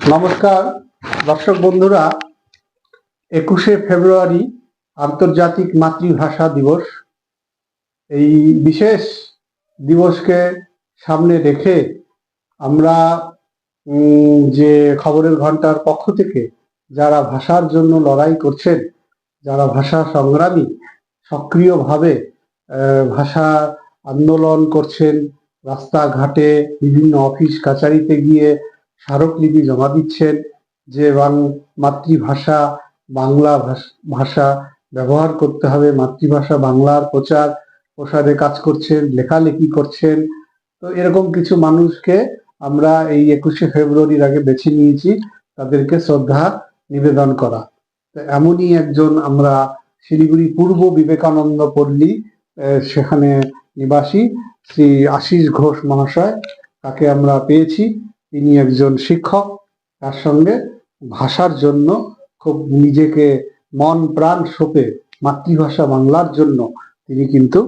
নমস্কার। দর্শক বন্ধুরা, একুশে ফেব্রুয়ারি আন্তর্জাতিক মাতৃভাষা দিবস। এই বিশেষ দিবসকে সামনে রেখে আমরা যে খবরের ঘণ্টার পক্ষ থেকে যারা ভাষার জন্য লড়াই করছেন, যারা ভাষা সংগ্রামী, সক্রিয়ভাবে ভাষা আন্দোলন করছেন, রাস্তাঘাটে বিভিন্ন অফিস কাচারিতে গিয়ে স্মারকলিপি জমা দিচ্ছেন যে মাতৃভাষা, বাংলা ভাষ- ব্যবহার করতে হবে। মাতৃভাষা, বাংলার প্রচার প্রসারে কাজ করছেন, লেখালেখি করছেন। তো এরকম কিছু মানুষকে আমরা এই একুশে ফেব্রুয়ারির আগে বেছে নিয়েছি। তাদেরকে শ্রদ্ধা, নিবেদন করা। তো এমনই একজন আমরা শিলিগুড়ি পূর্ব বিবেকানন্দ পল্লী সেখানে নিবাসী, শ্রী আশিস ঘোষ মহাশয়। তাকে আমরা পেয়েছি। তিনি একজন শিক্ষক, তার সঙ্গে ভাষার জন্য খুব নিজেকে মন প্রাণ সোপে মাতৃভাষা বাংলার জন্য তিনি কিন্তু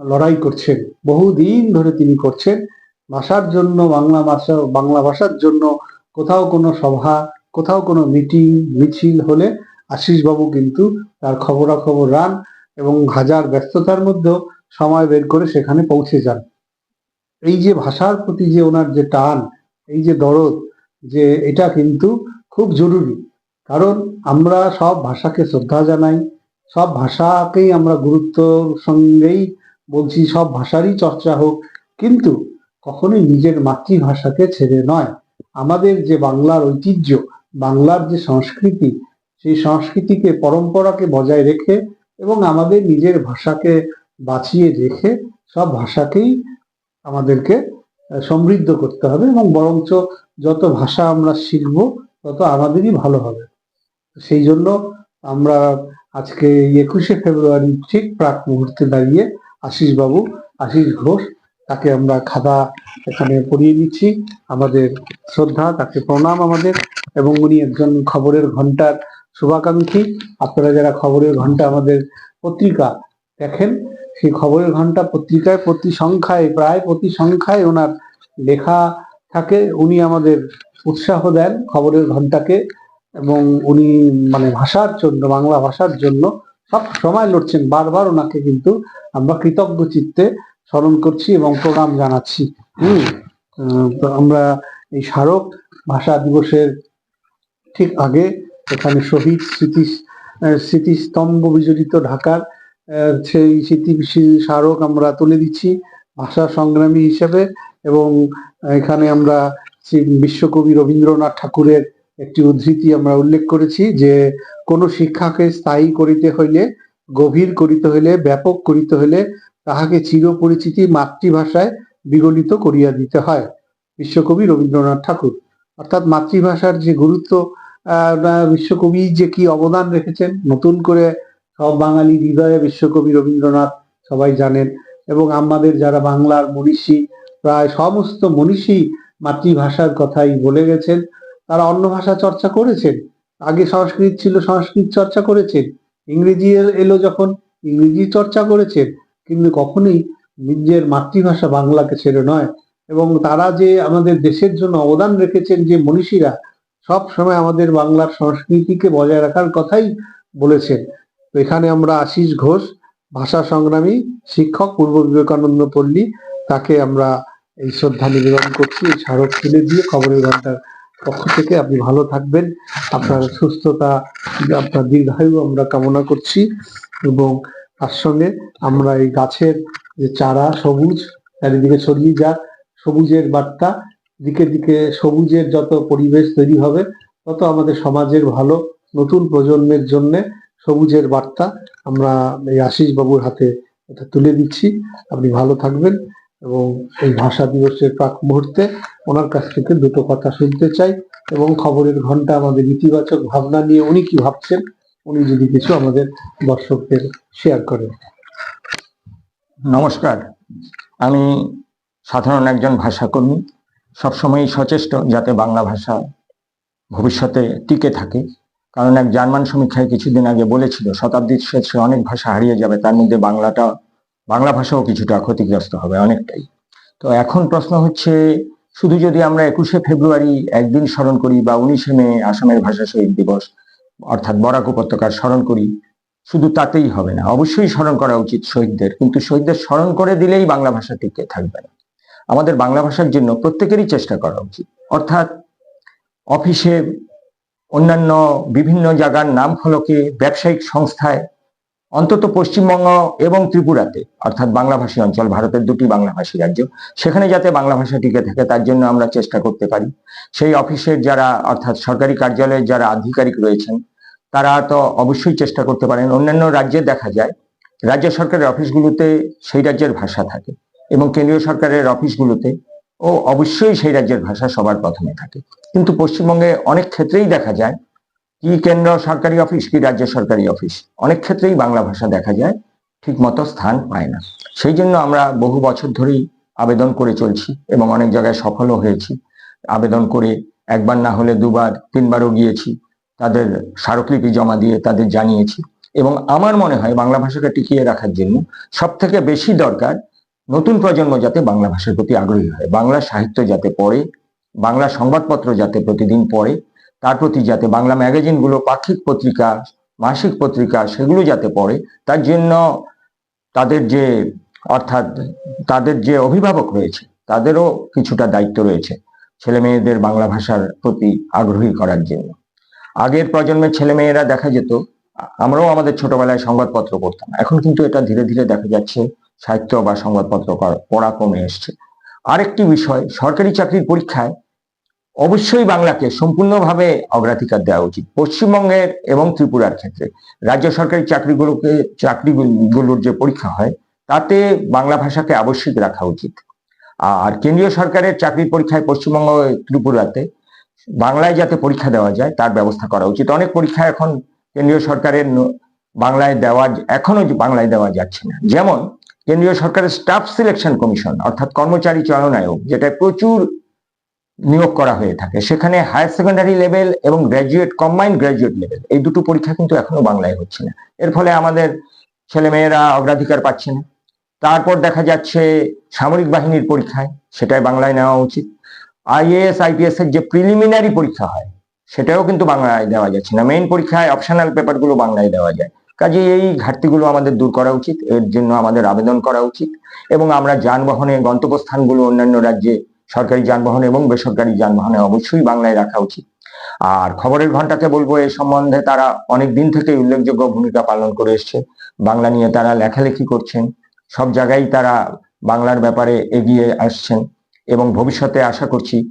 লড়াই করছেন। বহুদিন ধরে তিনি করছেন। ভাষার জন্য, বাংলা ভাষা, বাংলা ভাষার জন্য কোথাও কোনো সভা, কোথাও কোনো মিটিং, মিছিল হলে আশিস বাবু কিন্তু তার খবরাখবর রান এবং হাজার ব্যস্ততার মধ্যেও সময় বের করে সেখানে পৌঁছে যান। এই যে ভাষার প্রতি যে ওনার যে টান এই যে দরদ, যে এটা কিন্তু খুব জরুরি। কারণ আমরা সব ভাষাকে শ্রদ্ধা জানাই, সব ভাষাকেই আমরা গুরুত্বর সঙ্গেই বলছি, সব ভাষারই চর্চা হোক। কিন্তু কখনোই নিজের মাতৃভাষাকে ছেড়ে নয়। আমাদের যে বাংলার ঐতিহ্য, বাংলার যে সংস্কৃতি, সেই সংস্কৃতিকে, পরম্পরাকে বজায় রেখে এবং আমাদের নিজের ভাষাকে বাঁচিয়ে রেখে সব ভাষাকেই আমাদেরকে সমৃদ্ধ করতে হবে এবং বরঞ্চ যত ভাষা আমরা শিখব, তত আমাদেরই ভালো হবে। সেই জন্য আমরা আজকে একুশে ফেব্রুয়ারি ঠিক প্রাক মুহূর্তে দাঁড়িয়ে আশিস বাবু আশিস ঘোষ তাকে আমরা খাতা এখানে পড়িয়ে দিচ্ছি। আমাদের শ্রদ্ধা, তাকে প্রণাম আমাদের এবং উনি একজন খবরের ঘণ্টার শুভাকাঙ্ক্ষী। আপনারা যারা খবরের ঘণ্টা আমাদের পত্রিকা দেখেন সেই খবরের ঘণ্টা পত্রিকায় প্রতি সংখ্যায় প্রায় প্রতি সংখ্যায় ওনার লেখা থাকে। উনি আমাদের উৎসাহ দেন খবরের ঘন্টাকে এবং উনি মানে ভাষার জন্য, বাংলা ভাষার জন্য সব সময় লড়ছেন। বারবার ওনাকে কিন্তু আমরা কৃতজ্ঞ চিত্তে স্মরণ করছি এবং প্রণাম জানাচ্ছি। হম তো আমরা এই স্মারক ভাষা দিবসের ঠিক আগে এখানে শহীদ স্মৃতি স্মৃতিস্তম্ভ বিজড়িত ঢাকার সেই স্মৃতি স্মারক আমরা তুলে দিচ্ছি ভাষা সংগ্রামী হিসেবে এবং এখানে আমরা বিশ্বকবি রবীন্দ্রনাথ ঠাকুরের একটি উদ্ধৃতি আমরা উল্লেখ করেছি যে কোনো শিক্ষাকে স্থায়ী করিতে হইলে, গভীর করিতে হইলে, ব্যাপক করিতে হইলে তাহাকে চিরপরিচিতি মাতৃভাষায় বিগলিত করিয়া দিতে হয় বিশ্বকবি রবীন্দ্রনাথ ঠাকুর। অর্থাৎ মাতৃভাষার যে গুরুত্ব বিশ্বকবি যে কি অবদান রেখেছেন, নতুন করে সব বাঙালি হৃদয়ে বিশ্বকবি রবীন্দ্রনাথ সবাই জানেন। এবং আমাদের যারা বাংলার মনীষী, প্রায় সমস্ত মনীষী মাতৃভাষার কথাই বলে গেছেন। তারা অন্য ভাষা চর্চা করেছেন। আগে সংস্কৃত ছিল, সংস্কৃত চর্চা করেছেন। ইংরেজি এলো যখন, ইংরেজি চর্চা করেছেন। কিন্তু কখনোই নিজের মাতৃভাষা বাংলাকে ছেড়ে নয়। এবং তারা যে আমাদের দেশের জন্য অবদান রেখেছেন যে মনীষীরা সব সময় আমাদের বাংলার সংস্কৃতিকে বজায় রাখার কথাই বলেছেন। তো এখানে আমরা আশিস ঘোষ, ভাষা সংগ্রামী, শিক্ষক, পূর্ব বিবেকানন্দ পল্লী। তাকে আমরা এই শ্রদ্ধা নিবেদন করছি, এই স্মারক তুলে দিয়ে খবরের ঘণ্টার পক্ষ থেকে। আপনি ভালো থাকবেন। আপনার সুস্থতা, আপনার দীর্ঘায়ু আমরা কামনা করছি এবং তার সঙ্গে আমরা এই গাছের যে চারা, সবুজ, চারিদিকে ছড়িয়ে যাক, সবুজের বার্তা, দিকে দিকে সবুজের যত পরিবেশ তৈরি হবে, তত আমাদের সমাজের ভালো, নতুন প্রজন্মের জন্য সবুজের বার্তা। আমরা এই আশিস বাবুর হাতে এটা তুলে দিচ্ছি। আপনি ভালো থাকবেন এবং এই ভাষা দিবসের প্রাক মুহূর্তে ওনার কাছ থেকে দুটো কথা শুনতে চাই এবং খবরের ঘণ্টা আমাদের ইতিবাচক ভাবনা নিয়ে উনি কি ভাবছেন, উনি যদি কিছু আমাদের দর্শকদের শেয়ার করেন। নমস্কার। আমি সাধারণ একজন ভাষাকর্মী, সবসময়ই সচেষ্ট যাতে বাংলা ভাষা ভবিষ্যতে টিকে থাকে। কারণ এক জার্মান সমীক্ষায় কিছুদিন আগে বলেছিল, শতাব্দীর শেষে অনেক ভাষা হারিয়ে যাবে, তার মধ্যে বাংলাটা, বাংলা ভাষাও কিছুটা ক্ষতিগ্রস্ত হবে অনেকটাই। তো এখন প্রশ্ন হচ্ছে, শুধু যদি আমরা একুশে ফেব্রুয়ারি একদিন স্মরণ করি বা উনিশে মে আসামের ভাষা শহীদ দিবস, অর্থাৎ বরাক উপত্যকার স্মরণ করি, শুধু তাতেই হবে না, অবশ্যই স্মরণ করা উচিত শহীদদের, কিন্তু শহীদদের স্মরণ করে দিলেই বাংলা ভাষা টিকে থাকবে না। আমাদের বাংলা ভাষার জন্য প্রত্যেকেরই চেষ্টা করা উচিত। অর্থাৎ, অফিসে অন্যান্য বিভিন্ন জায়গার নাম ফলকে ব্যবসায়িক সংস্থায়, অন্তত পশ্চিমবঙ্গ এবং ত্রিপুরাতে, অর্থাৎ বাংলাভাষী অঞ্চল, ভারতের দুটি বাংলাভাষী রাজ্য, সেখানে যাতে বাংলা ভাষা টিকে থাকে তার জন্য আমরা চেষ্টা করতে পারি। সেই অফিসের যারা, অর্থাৎ সরকারি কার্যালয়ের যারা আধিকারিক রয়েছেন, তারা তো অবশ্যই চেষ্টা করতে পারেন। অন্যান্য রাজ্যে দেখা যায়, রাজ্য সরকারের অফিসগুলোতে সেই রাজ্যের ভাষা থাকে এবং কেন্দ্রীয় সরকারের অফিসগুলোতে ও অবশ্যই সেই রাজ্যের ভাষা সবার প্রথমে থাকে। কিন্তু পশ্চিমবঙ্গে অনেক ক্ষেত্রেই দেখা যায়, কি কেন্দ্র সরকারি অফিস, কি রাজ্য সরকারি অফিস, অনেক ক্ষেত্রেই বাংলা ভাষা দেখা যায় ঠিক মতো স্থান পায় না। সেই জন্য আমরা বহু বছর ধরেই আবেদন করে চলছি এবং অনেক জায়গায় সফলও হয়েছি। আবেদন করে একবার না হলে দুবার, তিনবারও গিয়েছি, তাদের স্মারকলিপি জমা দিয়ে তাদের জানিয়েছি এবং আমার মনে হয় বাংলা ভাষাকে টিকিয়ে রাখার জন্য সব থেকে বেশি দরকার নতুন প্রজন্ম যাতে বাংলা ভাষার প্রতি আগ্রহী হয়, বাংলা সাহিত্য যাতে পড়ে বাংলা সংবাদপত্র যাতে প্রতিদিন পড়ে, তার প্রতি যাতে বাংলা ম্যাগাজিনগুলো পাক্ষিক পত্রিকা, মাসিক পত্রিকা সেগুলো যাতে পড়ে, তার জন্য তাদের যে, অর্থাৎ তাদের যে অভিভাবক রয়েছে, তাদেরও কিছুটা দায়িত্ব রয়েছে ছেলে মেয়েদের বাংলা ভাষার প্রতি আগ্রহী করার জন্য। আগের প্রজন্মের ছেলে মেয়েরা দেখা যেত, আমরাও আমাদের ছোটবেলায় সংবাদপত্র পড়তাম। এখন কিন্তু এটা ধীরে ধীরে দেখা যাচ্ছে, সাহিত্য বা সংবাদপত্র পড়া কমে এসছে। আরেকটি বিষয়, সরকারি চাকরির পরীক্ষায় অবশ্যই বাংলাকে সম্পূর্ণভাবে অগ্রাধিকার দেওয়া উচিত, পশ্চিমবঙ্গের এবং ত্রিপুরার ক্ষেত্রে। রাজ্য সরকারি চাকরিগুলোকে, চাকরিগুলোর যে পরীক্ষা হয়, তাতে বাংলা ভাষাকে আবশ্যিক রাখা উচিত। আর কেন্দ্রীয় সরকারের চাকরির পরীক্ষায় পশ্চিমবঙ্গ, ত্রিপুরাতে বাংলায় যাতে পরীক্ষা দেওয়া যায়, তার ব্যবস্থা করা উচিত। অনেক পরীক্ষা এখন কেন্দ্রীয় সরকারের বাংলায় দেওয়া এখনও বাংলায় দেওয়া যাচ্ছে না। যেমন কেন্দ্রীয় সরকারের স্টাফ সিলেকশন কমিশন অর্থাৎ কর্মচারী চয়ন আয়োগ যেটা প্রচুর নিয়োগ করা হয়ে থাকে। সেখানে হায়ার সেকেন্ডারি লেভেল এবং গ্র্যাজুয়েট কম্বাইন্ড গ্র্যাজুয়েট লেভেল এই দুটো পরীক্ষা কিন্তু এখনও বাংলায় হচ্ছে না। এর ফলে আমাদের ছেলেমেয়েরা অগ্রাধিকার পাচ্ছে না। তারপর দেখা যাচ্ছে সামরিক বাহিনীর পরীক্ষায়, সেটাই বাংলায় নেওয়া উচিত। আইএএস আইপিএস এর যে প্রিলিমিনারি পরীক্ষা হয়, সেটাও কিন্তু বাংলায় দেওয়া যাচ্ছে না। মেইন পরীক্ষায় অপশনাল পেপারগুলো বাংলায় দেওয়া যায়। কাজে এই ঘাটতিগুলো আমাদের দূর করা উচিত, এর জন্য আমাদের আবেদন করা উচিত এবং আমরা যানবাহনে গন্তব্যস্থানগুলো অন্যান্য রাজ্যে সরকারি যানবাহন এবং বেসরকারি যানবাহনে অবশ্যই বাংলায় রাখা উচিত। আর খবরের ঘন্টাকে বলব, এ সম্বন্ধে তারা অনেক দিন থেকে উল্লেখযোগ্য ভূমিকা পালন করে এসছে। বাংলা নিয়ে তারা লেখালেখি করছেন, সব জায়গায় তারা বাংলার ব্যাপারে এগিয়ে আসছেন এবং ভবিষ্যতে আশা করছি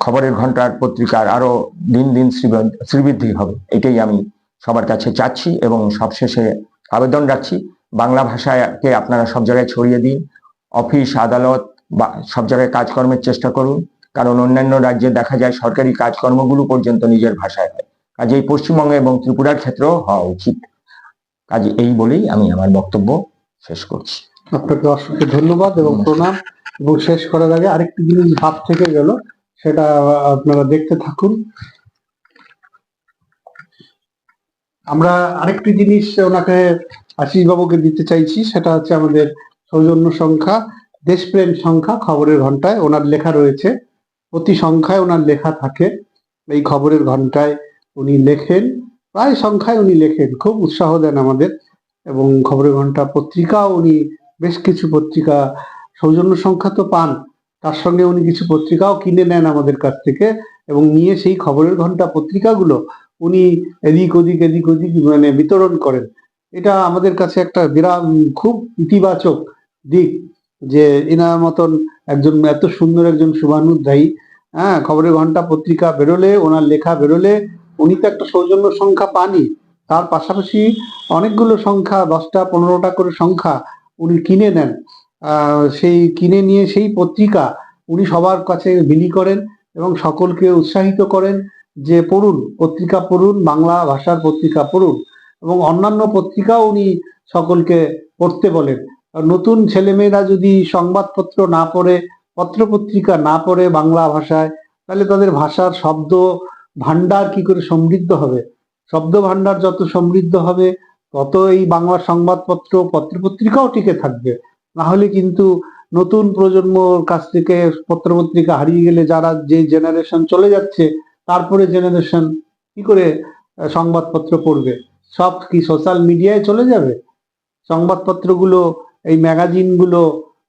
খবরের ঘণ্টার পত্রিকার আরও দিন দিন শ্রীবৃদ্ধি- হবে, এটাই আমি সবার কাছে চাচ্ছি এবং সবশেষে আবেদন রাখছি। বাংলা ভাষাকে আপনারা সব জায়গায় ছড়িয়ে দিন। অফিস আদালত বা সব জায়গায় কাজকর্মের চেষ্টা করুন। কারণ অন্যান্য রাজ্যে দেখা যায় সরকারি কাজকর্মগুলো পর্যন্ত নিজের ভাষায় হয়। কাজে এই পশ্চিমবঙ্গে এবং ত্রিপুরার ক্ষেত্রেও হওয়া উচিত। কাজে এই বলেই আমি আমার বক্তব্য শেষ করছি। আপনাকে অসংখ্য ধন্যবাদ এবং প্রণাম। এবং শেষ করার আগে আরেকটি জিনিস ভাব থেকে গেল সেটা আপনারা দেখতে থাকুন। আমরা আরেকটি জিনিস ওনাকে আশিস বাবুকে দিতে চাইছি, সেটা হচ্ছে আমাদের সৌজন্য সংখ্যা, দেশপ্রেম সংখ্যা, খবরের ঘন্টায়। ওনার লেখা রয়েছে, প্রতি সংখ্যায় ওনার লেখা থাকে। এই খবরের ঘন্টায় উনি লেখেন, প্রায় সংখ্যায় উনি লেখেন, খুব উৎসাহ দেন আমাদের। এবং খবরের ঘণ্টা পত্রিকাও উনি, বেশ কিছু পত্রিকা, সৌজন্য সংখ্যা তো পান, তার সঙ্গে উনি কিছু পত্রিকাও কিনে নেন আমাদের কাছ থেকে। এবং নিয়ে সেই খবরের ঘণ্টা পত্রিকাগুলো উনি এদিক ওদিক এদিক ওদিক মানে বিতরণ করেন। এটা আমাদের কাছে একটা বিরাট খুব ইতিবাচক দিক যে এনার মতন একজন, এত সুন্দর একজন শুভানুধ্যায়ী হ্যাঁ খবরের ঘণ্টা পত্রিকা বেরোলে, ওনার লেখা বেরোলে, উনি তো একটা সৌজন্য সংখ্যা পানই। তার পাশাপাশি অনেকগুলো সংখ্যা, দশটা, পনেরোটা করে সংখ্যা উনি কিনে নেন সেই কিনে নিয়ে সেই পত্রিকা উনি সবার কাছে বিলি করেন এবং সকলকে উৎসাহিত করেন। যে পড়ুন, পত্রিকা পড়ুন, বাংলা ভাষার পত্রিকা পড়ুন এবং অন্যান্য পত্রিকাও উনি সকলকে পড়তে বলেন। নতুন ছেলেমেয়েরা যদি সংবাদপত্র না পড়ে, পত্রপত্রিকা না পড়ে বাংলা ভাষায়, তাহলে তাদের ভাষার শব্দ ভান্ডার কি করে সমৃদ্ধ হবে? শব্দ ভান্ডার যত সমৃদ্ধ হবে, তত এই বাংলা সংবাদপত্র, পত্রপত্রিকাও টিকে থাকবে। না হলে কিন্তু নতুন প্রজন্মর কাছ থেকে পত্রপত্রিকা হারিয়ে গেলে যারা যে জেনারেশন চলে যাচ্ছে তারপরে জেনারেশন কি করে সংবাদপত্র পড়বে? সব কি সোশ্যাল মিডিয়ায় চলে যাবে? সংবাদপত্রগুলো, এই ম্যাগাজিনগুলো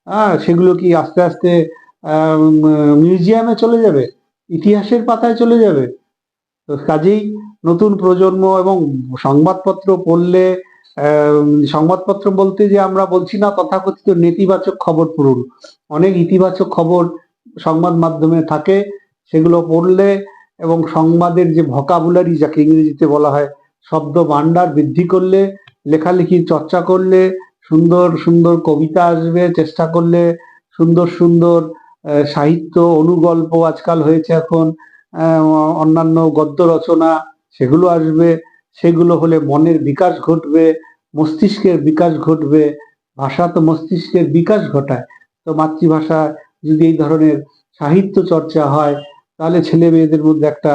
হ্যাঁ সেগুলো কি আস্তে আস্তে মিউজিয়ামে চলে যাবে? ইতিহাসের পাতায় চলে যাবে? তো কাজেই নতুন প্রজন্ম এবং সংবাদপত্র পড়লে সংবাদপত্র বলতে যে আমরা বলছি না, তথাকথিত নেতিবাচক খবর পড়ুন। অনেক ইতিবাচক খবর সংবাদ মাধ্যমে থাকে, সেগুলো পড়লে এবং সংবাদের যে ভকাবুলারি যাকে ইংরেজিতে বলা হয়, শব্দ ভান্ডার বৃদ্ধি করলে লেখালেখির চর্চা করলে, সুন্দর সুন্দর কবিতা আসবে চেষ্টা করলে, সুন্দর সুন্দর সাহিত্য অনুগল্প আজকাল হয়েছে এখন অন্যান্য গদ্য রচনা সেগুলো আসবে, সেগুলো হলে মনের বিকাশ ঘটবে, মস্তিষ্কের বিকাশ ঘটবে, ভাষা তো মস্তিষ্কের বিকাশ ঘটায়। তো মাতৃভাষা যদি এই ধরনের সাহিত্য চর্চা হয় তাহলে ছেলে মেয়েদের মধ্যে একটা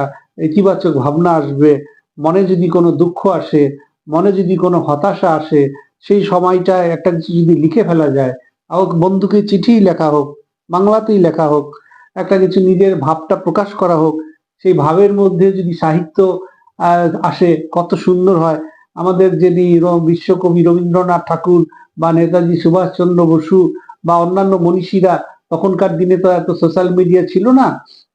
ইতিবাচক ভাবনা আসবে, মনে যদি কোনো দুঃখ আসে, মনে যদি কোনো হতাশা আসে, সেই সময়টায় একটা কিছু যদি লিখে ফেলা যায় হোক বন্ধুকে চিঠি লেখা হোক, বাংলাতেই লেখা হোক, একটা কিছু নিজের ভাবটা প্রকাশ করা হোক, সেই ভাবের মধ্যে যদি সাহিত্য আসে, কত সুন্দর হয়। আমাদের যিনি বিশ্বকবি রবীন্দ্রনাথ ঠাকুর বা নেতাজি সুভাষচন্দ্র বসু বা অন্যান্য মনীষীরা তখনকার দিনে তো এত সোশ্যাল মিডিয়া ছিল না।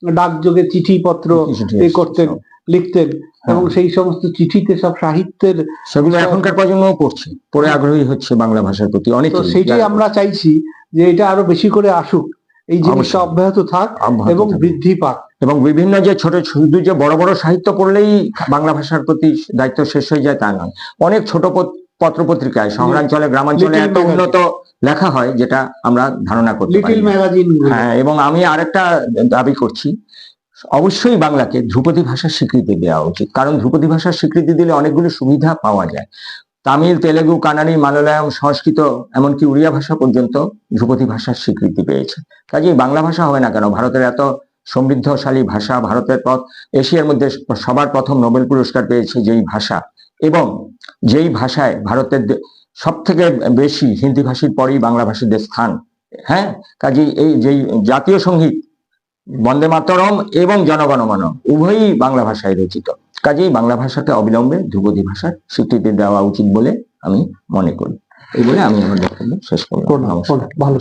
ডাকযোগে চিঠিপত্র চিঠি এ আসছে করতেন লিখতেন এবং সেই সমস্ত চিঠিতে সব সাহিত্যের সেগুলো এখনকার প্রজন্মও পড়ছে পড়ে আগ্রহী হচ্ছে বাংলা ভাষার প্রতি অনেক সেইটাই আমরা চাইছি যে এটা আরও বেশি করে আসুক এই জিনিসটা অব্যাহত থাক এবং বৃদ্ধি পাক। এবং বিভিন্ন যে ছোট শুধু যে বড় বড় সাহিত্য পড়লেই বাংলা ভাষার প্রতি দায়িত্ব শেষ হয়ে যায় তা নয়। অনেক ছোট পত্র পত্রিকায় শহরাঞ্চলে গ্রামাঞ্চলে এত উন্নত লেখা হয় যেটা আমরা ধারণা করতে লিটিল ম্যাগাজিন হ্যাঁ এবং আমি আরেকটা দাবি করছি অবশ্যই বাংলাকে ধ্রুপদী ভাষার স্বীকৃতি দেওয়া উচিত। কারণ ধ্রুপদী ভাষার স্বীকৃতি দিলে অনেকগুলো সুবিধা পাওয়া যায়। তামিল তেলেগু কানাডি মালয়ালম সংস্কৃত এমনকি উড়িয়া ভাষা পর্যন্ত ধ্রুপদী ভাষার স্বীকৃতি পেয়েছে। কাজেই বাংলা ভাষা হবে না কেন? ভারতের এত সমৃদ্ধশালী ভাষা ভারতের পথ এশিয়ার মধ্যে সবার প্রথম নোবেল পুরস্কার পেয়েছে যেই ভাষা। এবং যেই ভাষায় ভারতের সব থেকে বেশি হিন্দি ভাষীর পরেই বাংলা ভাষীদের স্থান। হ্যাঁ? কাজে এই যে জাতীয় সংগীত বন্দে মাতরম এবং জনগণমন উভয়ই বাংলা ভাষায় রচিত। কাজেই বাংলা ভাষাকে অবিলম্বে ধ্রুপদী ভাষার স্বীকৃতি দেওয়া উচিত বলে আমি মনে করি। এই বলে আমি আমার বক্তব্য শেষ করলাম। ভালো